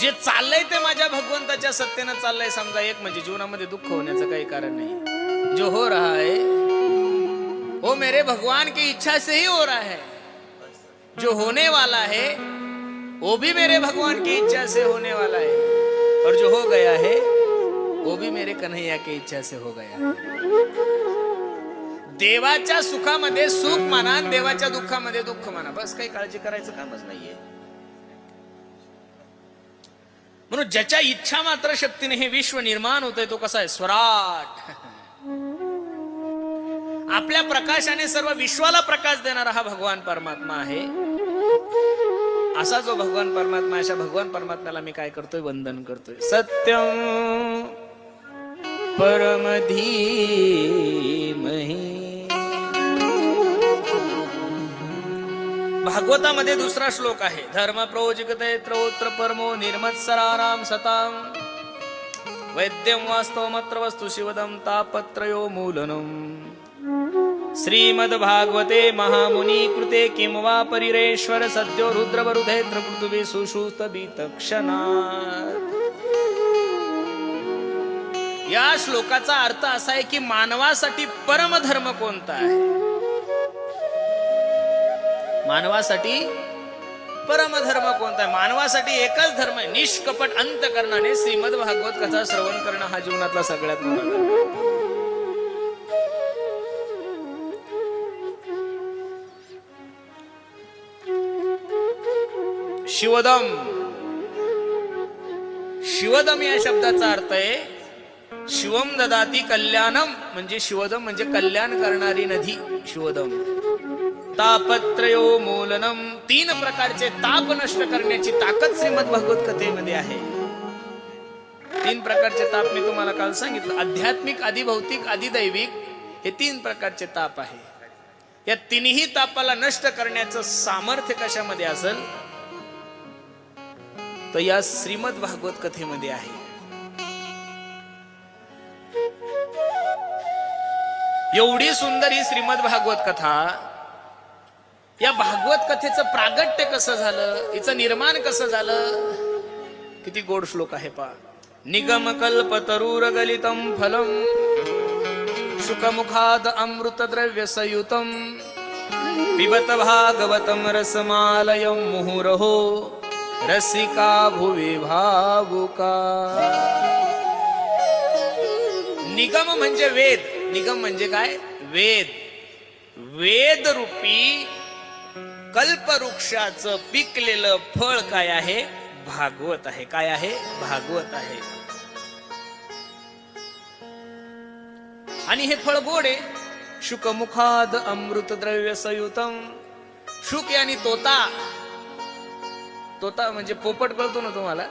जे चाललंय ते माझ्या भगवंताच्या सत्तेनं चाललंय. समजा एक म्हणजे जीवनामध्ये दुःख होण्याचं काही कारण नाही. जो हो रहा है वो मेरे भगवान की इच्छा से ही हो रहा है. जो होने वाला है वो भी मेरे भगवान की इच्छा से होने वाला है. और जो हो गया है वो भी मेरे कन्हैया की इच्छा से हो गया है. देवाच्या सुखामध्ये सुख माना आणि देवाच्या दुःखामध्ये दुःख माना. बस काही काळजी करायचं कामच नाहीये. म्हणून ज्याच्या इच्छा मात्र शक्तीने हे विश्व निर्माण होतंय तो कसा आहे? स्वराट. आपल्या प्रकाशाने सर्व विश्वाला प्रकाश देणारा हा भगवान परमात्मा आहे. असा जो भगवान परमात्मा अशा भगवान परमात्म्याला मी काय करतोय? वंदन करतोय. सत्यम परमधीमही भागवतामध्ये दुसरा श्लोक आहे. धर्म प्रोजिकते त्रौत्र परमो निर्मत्सराराम सताम वैद्यम वास्तवमत्र वस्तु शिवदम तापत्रयो मूलनम श्रीमद्भागवते महामुनी कृते किं वा परिरेश्वर सद्यो रुद्रवरुधेत्र पृथ्वी सुषुत या श्लोकाचा अर्थ असा आहे की मानवासाठी परमधर्म कोणता आहे? मानवासाठी परमधर्म कोणता आहे? मानवासाठी एकच धर्म आहे. निष्कपट अंतकरणाने श्रीमद भागवत कथा श्रवण करणं हा जीवनातला सगळ्यात मोठा धर्म शिवदम. शिवदम या शब्दाचा अर्थ आहे शिवम ददाती कल्याणम. म्हणजे शिवदम म्हणजे कल्याण करणारी नदी शिवदम. तापत्रयो मूलनम. तीन प्रकारचे ताप नष्ट करण्याची ताकद श्रीमद भगवत कथेमध्ये आहे. तीन प्रकारचे ताप मी तुम्हाला काल सांगितलं. आध्यात्मिक आदिभौतिक आदिदैविक हे तीन प्रकारचे ताप आहे. या तिन्ही तापाला नष्ट करण्याचं सामर्थ्य कशामध्ये असेल? तर या श्रीमद भागवत कथेमध्ये आहे. एवढी सुंदर ही श्रीमद भागवत कथा या भागवत कथेचं प्रागट्य कसं झालं? हिचं निर्माण कसं झालं? किती गोड श्लोक आहे पा निगम कल्प तरुर गलितम फलम सुखमुखाद अमृत द्रव्य संयुतम पिबत भागवतम रसमालयम मुहुरहो रसिका भुवी भावुका. निगम म्हणजे वेद. निगम म्हणजे काय? वेद. वेद रूपी कल्पवृक्षाचं पिकलेलं फळ काय आहे? भागवत आहे. काय आहे? भागवत आहे. आणि हे फळ गोड. आहे शुकमुखाद अमृत द्रव्य संयुतम. शुक आणि तोता. तोता म्हणजे पोपट कळतो ना तुम्हाला?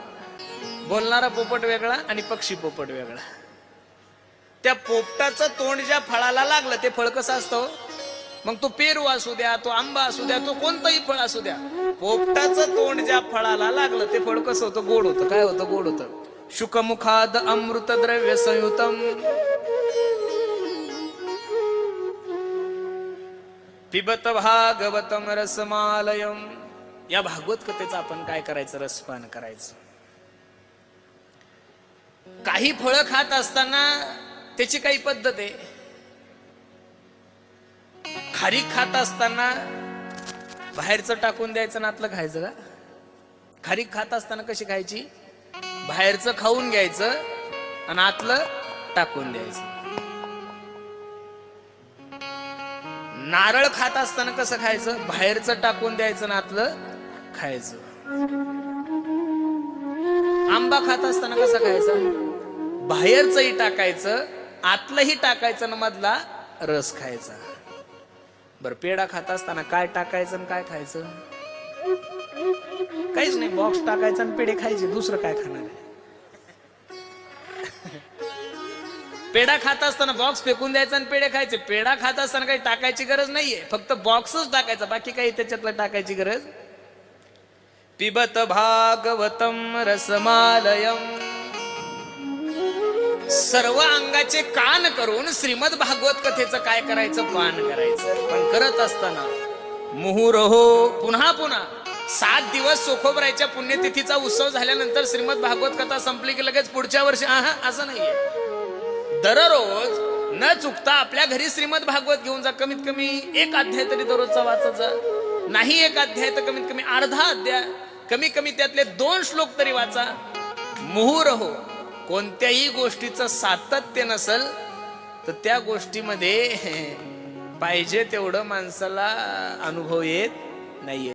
बोलणारा पोपट वेगळा आणि पक्षी पोपट वेगळा. त्या पोपटाचं तोंड ज्या फळाला लागलं ते फळ कसं असतं? मग तो पेरू असू द्या तो आंबा असू द्या तो कोणतंही फळ असू द्या. पोपटाचं तोंड ज्या फळाला लागलं ते फळ कसं होतं? गोड होतं. काय होतं? गोड होतं. शुकमुखाद अमृत द्रव्य संयुतम. पिबत भागवतम रसमालयम. या भागवत कथेचं आपण काय करायचं? रसपान करायचं. काही फळं खात असताना त्याची काही पद्धत आहे. खारीक खात असताना बाहेरचं टाकून द्यायचं ना आतलं खायचं का? खारीक खात असताना कशी खायची? बाहेरचं खाऊन घ्यायचं आणि आतलं टाकून द्यायचं. नारळ खात असताना कसं खायचं? बाहेरचं टाकून द्यायचं ना आतलं खायचं. आंबा खात असताना कसं खायचं? बाहेरचंही टाकायचं आतलंही टाकायचं ना मधला रस खायचा. बर पेढा खात असताना काय टाकायचं आणि काय खायचं? काहीच नाही बॉक्स टाकायचं आणि पेढे खायचे दुसरं काय खाणार आहे? पेढा खात असताना बॉक्स फेकून द्यायचा आणि पेढे खायचे. पेढा खात असताना काही टाकायची गरज नाहीये फक्त बॉक्सच टाकायचा बाकी काही त्याच्यातलं टाकायची गरज? पिबत भागवतम रसमालयम. सर्व अंगाचे कान करून श्रीमद भागवत कथेचं काय करायचं? पान करायचं. पण करत असताना मुहूर हो पुन्हा पुन्हा सात दिवस सोखोबरायच्या पुण्यतिथीचा उत्सव झाल्यानंतर श्रीमद भागवत कथा संपली की लगेच पुढच्या वर्षी आहा असं नाहीये. दररोज न चुकता आपल्या घरी श्रीमद भागवत घेऊन जा. कमीत कमी एक अध्याय तरी दररोजचा वाचत जा. नाही एक अध्याय तर कमीत कमी अर्धा अध्याय. कमी कमी त्यातले दोन श्लोक तरी वाचा. मुहूर हो कोणत्याही गोष्टीचं सातत्य नसल तर त्या गोष्टीमध्ये पाहिजे तेवढं माणसाला अनुभव येत नाहीये.